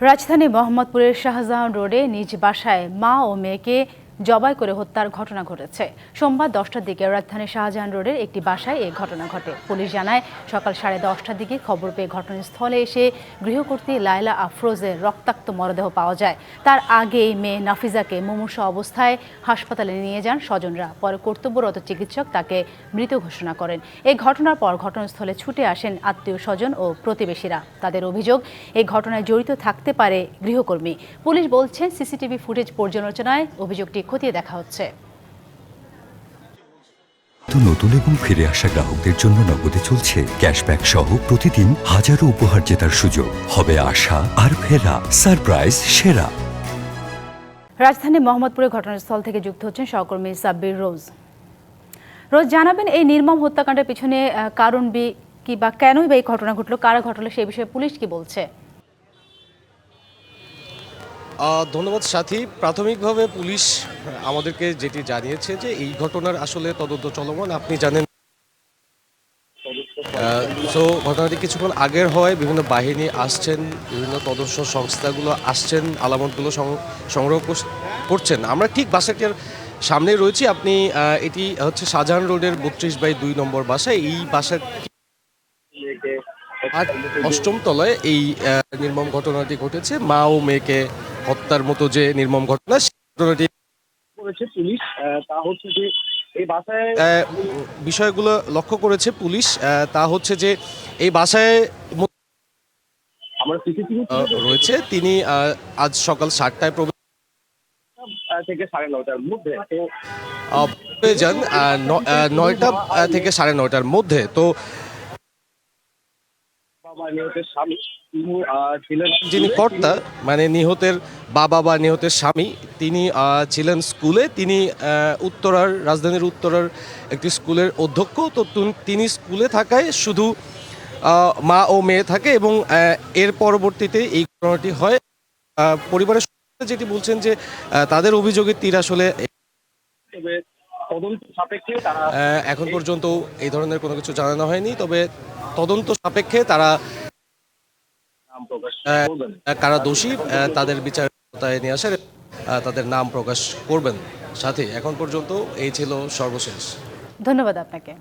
রাজধানী মোহাম্মদপুরের শাহজাহান রোডে নিজ বাসায় মা ও মেয়েকে জবাই করে হত্যার ঘটনা ঘটেছে। সোমবার দশটার দিকে রাজধানীর শাহজাহান রোডের একটি বাসায় এই ঘটনা ঘটে। পুলিশ জানায়, সকাল সাড়ে দশটার দিকে খবর পেয়ে ঘটনাস্থলে এসে গৃহকর্ত্রী লায়লা আফরোজের রক্তাক্ত মরদেহ পাওয়া যায়। তার আগেই মেয়ে নাফিজাকে মুমূর্ষ অবস্থায় হাসপাতালে নিয়ে যান স্বজনরা। পরে কর্তব্যরত চিকিৎসক তাকে মৃত ঘোষণা করেন। এই ঘটনার পর ঘটনাস্থলে ছুটে আসেন আত্মীয় স্বজন ও প্রতিবেশীরা। তাদের অভিযোগ এই ঘটনায় জড়িত থাকতে পারে গৃহকর্মী। পুলিশ বলছে, সিসিটিভি ফুটেজ পর্যালোচনায় অভিযোগটি খতিয়ে দেখা হচ্ছে। নতুন এবং ফিরে আসা গ্রাহকদের জন্য নগদে চলছে ক্যাশব্যাক সহ প্রতিদিন হাজারো উপহার জেতার সুযোগ। হবে আশা আর ফেরা সারপ্রাইজ সেরা। রাজধানী মোহাম্মদপুরে ঘটনাস্থল থেকে যুক্ত হচ্ছেন সহকর্মী সাব্বির রোজ। রোজ জানাবেন এই নির্মম হত্যাকাণ্ডের পিছনে কারণ বি কি বা কেনই বা এই ঘটনা ঘটলো কারা ঘটলো সেই বিষয়ে পুলিশ কি বলছে? আহ, ধন্যবাদ সাথী। প্রাথমিকভাবে পুলিশ আমাদেরকে যেটি জানিয়েছে যে এই ঘটনার আসলে তদন্ত চলমান, আপনি জানেন সো ঘটনাটি কিছুক্ষণ আগের হয়, বিভিন্ন বাহিনী আসছেন, বিভিন্ন তদন্ত সংস্থাগুলো আসছেন, আলামতগুলো সংগ্রহ করছেন। আমরা ঠিক বাসাটির সামনে রয়েছি। আপনি এটি হচ্ছে শাহজাহান রোডের বত্রিশ বাই দুই নম্বর বাসা। এই বাসার আর অষ্টম তলায় এই নির্মম ঘটনাটি ঘটেছে। মা ও মেয়েকে হত্যার মতো যে নির্মম ঘটনা ঘটনাটি করেছে পুলিশ তা হচ্ছে যে এই বাসায় বিষয়গুলো লক্ষ্য করেছে পুলিশ তা হচ্ছে যে এই বাসায় রয়েছে। তিনি আহ, আজ সকাল সাতটায় প্রবেশ থেকে সাড়ে নটার মধ্যে। তো যান নয়টা থেকে সাড়ে নয়টার মধ্যে। তো নিহতের স্বামী ছিলেন যিনি কর্তা মানে নিহতের বাবা বা নিহতের স্বামী তিনি ছিলেন স্কুলে। তিনি উত্তরার রাজধানীর উত্তরার একটি স্কুলের অধ্যক্ষ। তো তিনি স্কুলে থাকায় শুধু আহ, মা ও মেয়ে থাকে এবং এর পরবর্তীতে এই ঘটনাটি হয়। পরিবারের যেটি বলছেন যে তাদের অভিযোগের তীর আসলে তদন্ত সাপেক্ষে তারা এখন পর্যন্ত এই ধরনের কোনো কিছু জানানো হয়নি তবে তদন্ত সাপেক্ষে তারা কারা দোষী আহ, তাদের বিচার নিয়ে আসার আহ, তাদের নাম প্রকাশ করবেন। সাথে এখন পর্যন্ত এই ছিল সর্বশেষ। ধন্যবাদ আপনাকে।